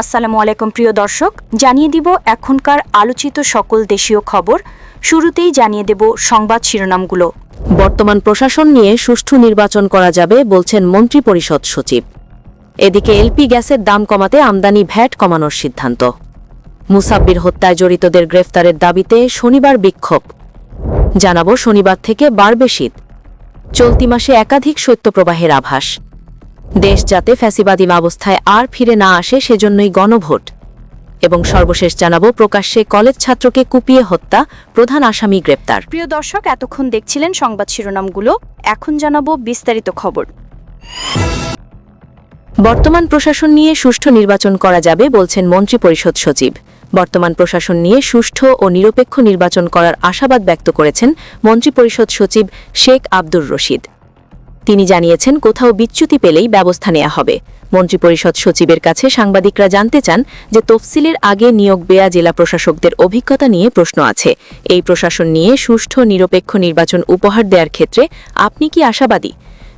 আসসালামু আলাইকুম, প্রিয় দর্শক। জানিয়ে দিব এখনকার আলোচিত সকল দেশীয় খবর। শুরুতেই জানিয়ে দেব সংবাদ শিরোনামগুলো। বর্তমান প্রশাসন নিয়ে সুষ্ঠু নির্বাচন করা যাবে বলছেন মন্ত্রিপরিষদ সচিব। এদিকে এলপি গ্যাসের দাম কমাতে আমদানি ভ্যাট কমানোর সিদ্ধান্ত। মুসাব্বির হত্যায় জড়িতদের গ্রেফতারের দাবিতে শনিবার বিক্ষোভ। জানাব শনিবার থেকে বাড়বে শীত। চলতি মাসে একাধিক শৈত্যপ্রবাহের আভাস। দেশ যাতে ফ্যাসিবাদী অবস্থায় আর ফিরে না আসে সেজন্যই গণভোট। এবং সর্বশেষ জানাব প্রকাশ্যে কলেজ ছাত্রকে কুপিয়ে হত্যা প্রধান আসামি গ্রেপ্তার। প্রিয় দর্শক এতক্ষণ দেখছিলেন সংবাদ শিরোনামগুলো। এখন জানাব বিস্তারিত খবর। বর্তমান প্রশাসন নিয়ে সুষ্ঠু নির্বাচন করা যাবে বলছেন মন্ত্রিপরিষদ সচিব। বর্তমান প্রশাসন নিয়ে সুষ্ঠু ও নিরপেক্ষ নির্বাচন করার আশাবাদ ব্যক্ত করেছেন মন্ত্রিপরিষদ সচিব শেখ আব্দুর রশিদ। তিনি জানিয়েছেন কোথাও বিচ্যুতি পেলেই ব্যবস্থা নেওয়া হবে। মন্ত্রিপরিষদ সচিবের কাছে সাংবাদিকরা জানতে চান যে তফসিলের আগে নিয়োগ বেয়া জেলা প্রশাসকদের অভিজ্ঞতা নিয়ে প্রশ্ন আছে। এই প্রশাসন নিয়ে সুষ্ঠু, নিরপেক্ষ নির্বাচন উপহার দেওয়ার ক্ষেত্রে আপনি কি আশাবাদী?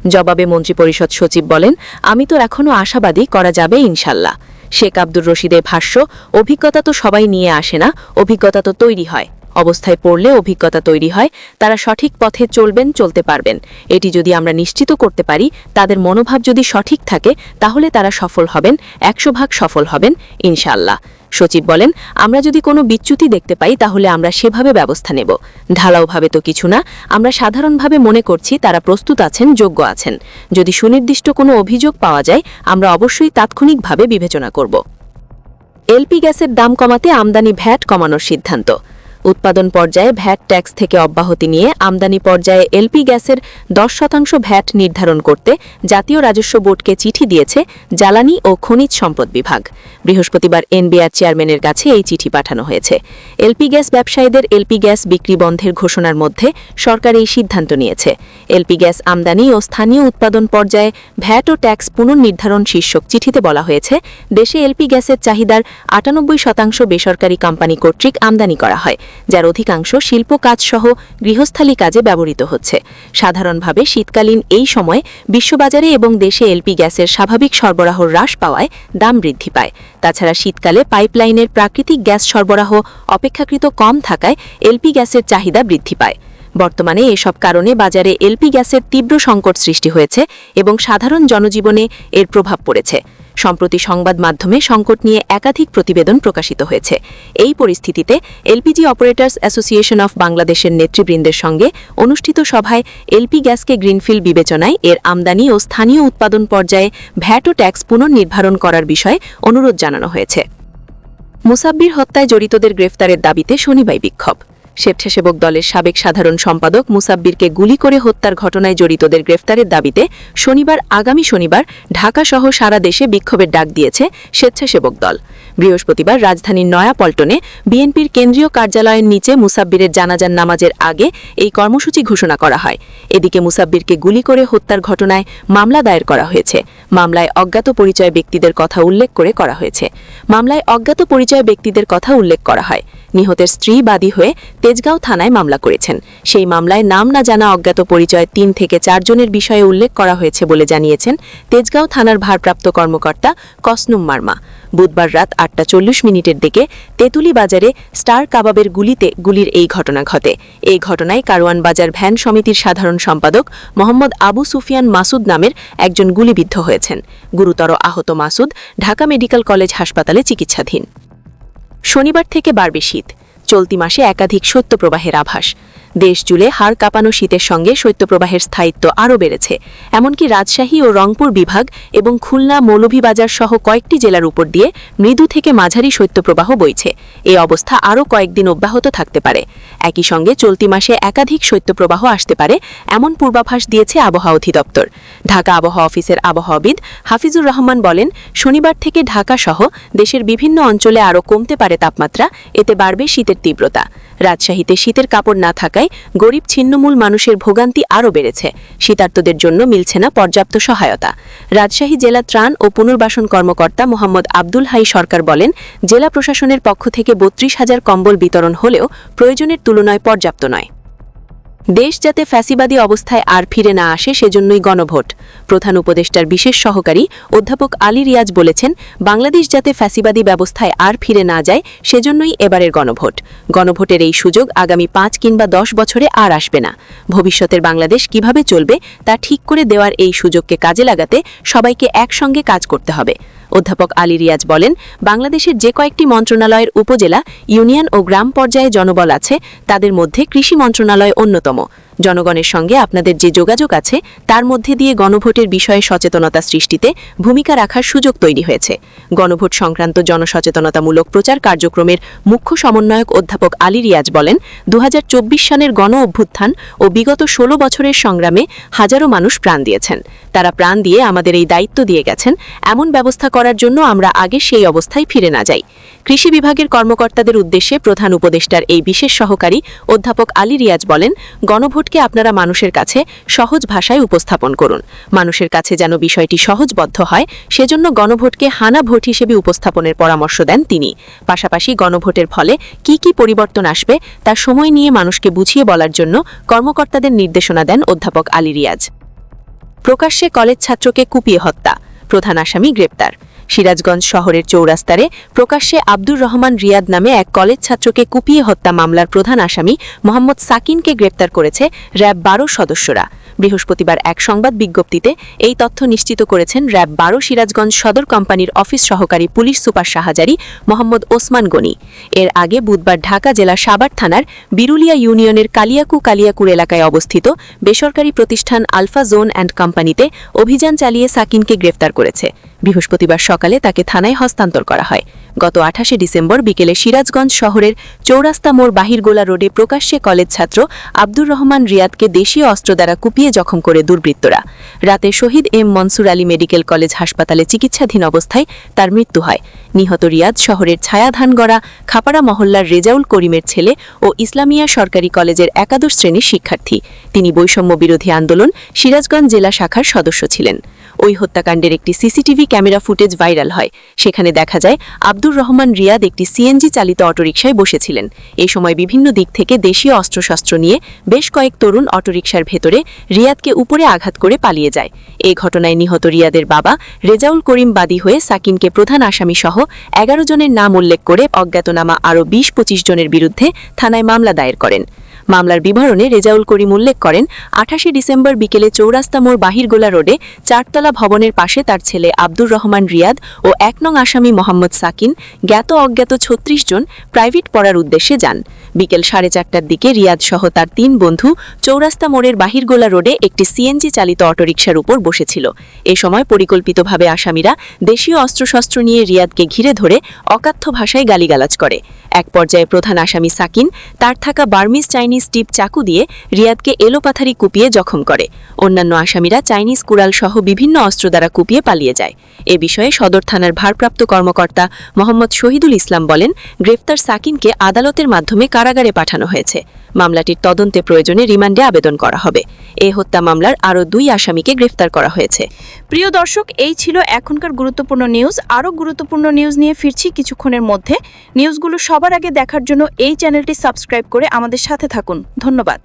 জবাবে মন্ত্রিপরিষদ সচিব বলেন, আমি তো এখনও আশাবাদী, করা যাবে ইনশাল্লাহ। শেখ আব্দুর রশিদের ভাষ্য, অভিজ্ঞতা তো সবাই নিয়ে আসে না, অভিজ্ঞতা তো তৈরি হয়। অবস্থায় পড়লে অভিজ্ঞতা তৈরি হয়, তারা সঠিক পথে চলবেন, চলতে পারবেন। এটি যদি আমরা নিশ্চিত করতে পারি, তাদের মনোভাব যদি সঠিক থাকে, তাহলে তারা সফল হবেন, একশো ভাগ সফল হবেন ইনশাল্লাহ সচিব বলেন, আমরা যদি কোনো বিচ্যুতি দেখতে পাই, তাহলে আমরা সেভাবে ব্যবস্থা নেব। ঢালাওভাবে তো কিছু না, আমরা সাধারণভাবে মনে করছি তারা প্রস্তুত আছেন, যোগ্য আছেন। যদি সুনির্দিষ্ট কোনো অভিযোগ পাওয়া যায়, আমরা অবশ্যই তাৎক্ষণিকভাবে বিবেচনা করব। এলপি গ্যাসের দাম কমাতে আমদানি ভ্যাট কমানোর সিদ্ধান্ত। উৎপাদন পর্যায়ে ভ্যাট ট্যাক্স থেকে অব্যাহতি নিয়ে আমদানি পর্যায়ে এলপি গ্যাসের দশ শতাংশ ভ্যাট নির্ধারণ করতে জাতীয় রাজস্ব বোর্ডকে চিঠি দিয়েছে জ্বালানি ও খনিজ সম্পদ বিভাগ। বৃহস্পতিবার এনবিআর চেয়ারম্যানের কাছে এই চিঠি পাঠানো হয়েছে। এলপি গ্যাস ব্যবসায়ীদের এলপি গ্যাস বিক্রি বন্ধের ঘোষণার মধ্যে সরকার এই সিদ্ধান্ত নিয়েছে। এলপি গ্যাস আমদানি ও স্থানীয় উৎপাদন পর্যায়ে ভ্যাট ও ট্যাক্স পুনর্নির্ধারণ শীর্ষক চিঠিতে বলা হয়েছে, দেশে এলপি গ্যাসের চাহিদার আটানব্বই শতাংশ বেসরকারি কোম্পানি কর্তৃক আমদানি করা হয়। যার অধিকাংশ শিল্প কাজসহ গৃহস্থালী কাজে ব্যবহৃত হচ্ছে। সাধারণভাবে শীতকালীন এই সময় বিশ্ববাজারে এবং দেশে এলপি গ্যাসের স্বাভাবিক সরবরাহ হ্রাস পাওয়ায় দাম বৃদ্ধি পায়। তাছাড়া শীতকালে পাইপলাইনের প্রাকৃতিক গ্যাস সরবরাহ অপেক্ষাকৃত কম থাকায় এলপি গ্যাসের চাহিদা বৃদ্ধি পায়। বর্তমানে এসব কারণে বাজারে এলপি গ্যাসের তীব্র সংকট সৃষ্টি হয়েছে এবং সাধারণ জনজীবনে এর প্রভাব পড়েছে। সম্প্রতি সংবাদ মাধ্যমে সংকট নিয়ে একাধিক প্রতিবেদন প্রকাশিত হয়েছে। এই পরিস্থিতিতে এলপিজি অপারেটর্স অ্যাসোসিয়েশন অফ বাংলাদেশের নেতৃবৃন্দের সঙ্গে অনুষ্ঠিত সভায় এলপি গ্যাসকে গ্রিনফিল্ড বিবেচনায় এর আমদানি ও স্থানীয় উৎপাদন পর্যায়ে ভ্যাট ও ট্যাক্স পুনর্নির্ধারণ করার বিষয়ে অনুরোধ জানানো হয়েছে। মুসাব্বির হত্যায় জড়িতদের গ্রেফতারের দাবিতে শনিবার বিক্ষোভ। স্বেচ্ছাসেবক দলের সাবেক সাধারণ সম্পাদক মুসাব্বিরকে গুলি করে হত্যার ঘটনায় জড়িতদের গ্রেফতারের দাবিতে শনিবার, আগামী শনিবার ঢাকাসহ সারা দেশে বিক্ষোভের ডাক দিয়েছে স্বেচ্ছাসেবক দল। বৃহস্পতিবার রাজধানীর নয়াপল্টনে বিএনপির কেন্দ্রীয় কার্যালয়ের নিচে মুসাব্বিরের জানাজার নামাজের আগে এই কর্মসূচি ঘোষণা করা হয়। এদিকে মুসাব্বিরকে গুলি করে হত্যার ঘটনায় মামলা দায়ের করা হয়েছে। মামলায় অজ্ঞাত পরিচয় ব্যক্তিদের কথা উল্লেখ করে করা হয়েছে। মামলায় অজ্ঞাত পরিচয় ব্যক্তিদের কথা উল্লেখ করা হয়। নিহতের স্ত্রী বাদী হয়ে তেজগাঁও থানায় মামলা করেছেন। সেই মামলায় নাম না জানা অজ্ঞাত পরিচয় তিন থেকে চারজনের বিষয়ে উল্লেখ করা হয়েছে বলে জানিয়েছেন তেজগাঁও থানার ভারপ্রাপ্ত কর্মকর্তা কসনুম মার্মা। বুধবার রাত আটটা চল্লিশ মিনিটের দিকে তেঁতুলি বাজারে স্টার কাবাবের গুলিতে গুলির এই ঘটনা ঘটে। এই ঘটনায় কারওয়ান বাজার ভ্যান সমিতির সাধারণ সম্পাদক মোহাম্মদ আবু সুফিয়ান মাসুদ নামের একজন গুলিবিদ্ধ হয়েছেন। গুরুতর আহত মাসুদ ঢাকা মেডিকেল কলেজ হাসপাতালে চিকিৎসাধীন। শনিবার থেকে বাড়বে শীত চলতি মাসে একাধিক সত্য প্রবাহের আভাস। দেশ জুড়ে হাড় কাঁপানো শীতের সঙ্গে শৈত্যপ্রবাহের স্থায়িত্ব আরও বেড়েছে। এমনকি রাজশাহী ও রংপুর বিভাগ এবং খুলনা মৌলভীবাজার সহ কয়েকটি জেলার উপর দিয়ে মৃদু থেকে মাঝারি শৈত্যপ্রবাহ বইছে। এই অবস্থা আরও কয়েকদিন অব্যাহত থাকতে পারে। একই সঙ্গে চলতি মাসে একাধিক শৈত্যপ্রবাহ আসতে পারে, এমন পূর্বাভাস দিয়েছে আবহাওয়া অধিদপ্তর। ঢাকা আবহাওয়া অফিসের আবহাওয়াবিদ হাফিজুর রহমান বলেন, শনিবার থেকে ঢাকা সহ দেশের বিভিন্ন অঞ্চলে আরও কমতে পারে তাপমাত্রা, এতে বাড়বে শীতের তীব্রতা। রাজশাহীতে শীতের কাপড় না থাকায় গরিব ছিন্নমূল মানুষের ভোগান্তি আরও বেড়েছে। শীতার্তদের জন্য মিলছে না পর্যাপ্ত সহায়তা। রাজশাহী জেলা ত্রাণ ও পুনর্বাসন কর্মকর্তা মোহাম্মদ আব্দুল হাই সরকার বলেন, জেলা প্রশাসনের পক্ষ থেকে বত্রিশ হাজার কম্বল বিতরণ হলেও প্রয়োজনের তুলনায় পর্যাপ্ত নয়। দেশ যাতে ফ্যাসিবাদী অবস্থায় আর ফিরে না আসে সেজন্যই গণভোট। প্রধান উপদেষ্টার বিশেষ সহকারী অধ্যাপক আলী রিয়াজ বলেছেন, বাংলাদেশ যাতে ফ্যাসিবাদী ব্যবস্থায় আর ফিরে না যায় সেজন্যই এবারের গণভোট। গণভোটের এই সুযোগ আগামী পাঁচ কিংবা দশ বছরে আর আসবে না। ভবিষ্যতের বাংলাদেশ কীভাবে চলবে তা ঠিক করে দেওয়ার এই সুযোগকে কাজে লাগাতে সবাইকে একসঙ্গে কাজ করতে হবে। অধ্যাপক আলী রিয়াজ বলেন, বাংলাদেশের যে কয়েকটি মন্ত্রণালয়ের উপজেলা, ইউনিয়ন ও গ্রাম পর্যায়ে জনবল আছে, তাদের মধ্যে কৃষি মন্ত্রণালয় অন্যতম। জনগণের সঙ্গে আপনাদের যে যোগাযোগ আছে, তার মধ্যে দিয়ে গণভোটের বিষয়ে সচেতনতা সৃষ্টিতে ভূমিকা রাখার সুযোগ তৈরি হয়েছে। গণভোট সংক্রান্ত জনসচেতনতামূলক প্রচার কার্যক্রমের মুখ্য সমন্বয়ক অধ্যাপক আলী রিয়াজ বলেন দু সালের গণ অভ্যুত্থান ও বিগত ১৬ বছরের সংগ্রামে হাজারো মানুষ প্রাণ দিয়েছেন। তারা প্রাণ দিয়ে আমাদের এই দায়িত্ব দিয়ে গেছেন, এমন ব্যবস্থা করার জন্য আমরা আগে সেই অবস্থায় ফিরে না যাই। কৃষি বিভাগের কর্মকর্তাদের উদ্দেশ্যে প্রধান উপদেষ্টার এই বিশেষ সহকারী অধ্যাপক আলী রিয়াজ বলেন গণভোটকে আপনারা মানুষের কাছে সহজ ভাষায় উপস্থাপন করুন। মানুষের কাছে যেন বিষয়টি সহজবদ্ধ হয়, সেজন্য গণভোটকে হানা ভোট হিসেবে উপস্থাপনের পরামর্শ দেন তিনি। পাশাপাশি গণভোটের ফলে কি কি পরিবর্তন আসবে, তা সময় নিয়ে মানুষকে বুঝিয়ে বলার জন্য কর্মকর্তাদের নির্দেশনা দেন অধ্যাপক আলী রিয়াজ। প্রকাশ্যে কলেজ ছাত্রকে কুপিয়ে হত্যা, প্রধান আসামি গ্রেপ্তার। সিরাজগঞ্জ শহরের চৌরাস্তারে প্রকাশ্যে আব্দুর রহমান রিয়াদ নামে এক কলেজ ছাত্রকে কুপিয়ে হত্যা মামলার প্রধান আসামি মোহাম্মদ সাকিনকে গ্রেপ্তার করেছে র্যাব বারো সদস্যরা। বৃহস্পতিবার এক সংবাদ বিজ্ঞপ্তিতে এই তথ্য নিশ্চিত করেছেন র্যাব বারো সিরাজগঞ্জ সদর কোম্পানির অফিস সহকারী পুলিশ সুপার শাহজারি মোহাম্মদ ওসমান গনি। এর আগে বুধবার ঢাকা জেলা সাবার থানার বিরুলিয়া ইউনিয়নের কালিয়াকু কালিয়াকুর এলাকায় অবস্থিত বেসরকারি প্রতিষ্ঠান আলফা জোন অ্যান্ড কোম্পানিতে অভিযান চালিয়ে সাকিনকে গ্রেফতার করেছে। বৃহস্পতিবার সকালে তাকে থানায় হস্তান্তর করা হয়। গত আঠাশে ডিসেম্বর বিকেলে সিরাজগঞ্জ শহরের চৌরাস্তা মোড় বাহিরগোলা রোডে প্রকাশ্যে কলেজ ছাত্র আব্দুর রহমান রিয়াদকে দেশীয় অস্ত্র দ্বারা কুপিয়ে জখম করে দুর্বৃত্তরা। রাতে Shaheed M Mansur Ali medical college হাসপাতালে চিকিৎসাধীন অবস্থায় তার মৃত্যু হয়। নিহত রিয়াদ শহরের ছায়াধানগড়া খাপাড়া মহল্লার রেজাউল করিমের ছেলে ও ইসলামিয়া সরকারি কলেজের একাদশ শ্রেণির শিক্ষার্থী। তিনি বৈষম্য বিরোধী আন্দোলন সিরাজগঞ্জ জেলা শাখার সদস্য ছিলেন। ওই হত্যাকাণ্ডের একটি সিসিটিভি ক্যামেরা ফুটেজ ভাইরাল হয়। সেখানে দেখা যায়, আব্দুর রহমান রিয়াদ একটি সিএনজি চালিত অটোরিকশায় বসেছিলেন। এই সময় বিভিন্ন দিক থেকে দেশীয় অস্ত্রশস্ত্র নিয়ে বেশ কয়েক তরুণ অটোরিকশার ভেতরে রিয়াদকে উপরে আঘাত করে পালিয়ে যায়। এই ঘটনায় নিহত রিয়াদের বাবা রেজাউল করিম বাদী হয়ে সাকিনকে প্রধান আসামি সহ এগারো জনের নাম উল্লেখ করে অজ্ঞাতনামা আরও বিশ পঁচিশ জনের বিরুদ্ধে থানায় মামলা দায়ের করেন। মামলার বিবরণে রেজাউল করিম উল্লেখ করেন, আঠাশে ডিসেম্বর বিকেলে চৌরাস্তা মোড় বাহিরগোলা রোডে চারতলা ভবনের পাশে তার ছেলে আব্দুর রহমান রিয়াদ ও এক নং আসামি মোহাম্মদ সাকিন, জ্ঞাত অজ্ঞাত ছত্রিশ জন প্রাইভেট পড়ার উদ্দেশ্যে যান। বিকেল সাড়ে চারটার দিকে রিয়াদ সহ তার তিন বন্ধু চৌরাস্তা মোড়ের বাহিরগোলা রোডে একটি সিএনজি চালিত অটোরিকশার উপর বসেছিল। এ সময় পরিকল্পিতভাবে আসামিরা দেশীয় অস্ত্রশস্ত্র নিয়ে রিয়াদকে ঘিরে ধরে অকাথ্য ভাষায় গালিগালাজ করে। এক পর্যায়ে প্রধান আসামি সাকিন, তার থাকা বার্মিজ চাইনিজ টিপ চাকু দিয়ে রিয়াদকে এলোপাথারি কুপিয়ে জখম করে। অন্যান্য আসামিরা চাইনিজ কুড়াল সহ বিভিন্ন অস্ত্র দ্বারা কুপিয়ে পালিয়ে যায়। এ বিষয়ে সদর থানার ভারপ্রাপ্ত কর্মকর্তা মোহাম্মদ শহীদুল ইসলাম বলেন, গ্রেফতার সাকিনকে আদালতের মাধ্যমে কারাগারে পাঠানো হয়েছে। মামলাটির তদন্তে প্রয়োজনে রিমান্ডে আবেদন করা হবে। এ হত্যা মামলার আরও দুই আসামিকে গ্রেফতার করা হয়েছে। প্রিয় দর্শক, এই ছিল এখনকার গুরুত্বপূর্ণ নিউজ। আরও গুরুত্বপূর্ণ নিউজ নিয়ে ফিরছি কিছুক্ষণের মধ্যে। নিউজগুলো সবার আগে দেখার জন্য এই চ্যানেলটি সাবস্ক্রাইব করে আমাদের সাথে থাকুন। ধন্যবাদ।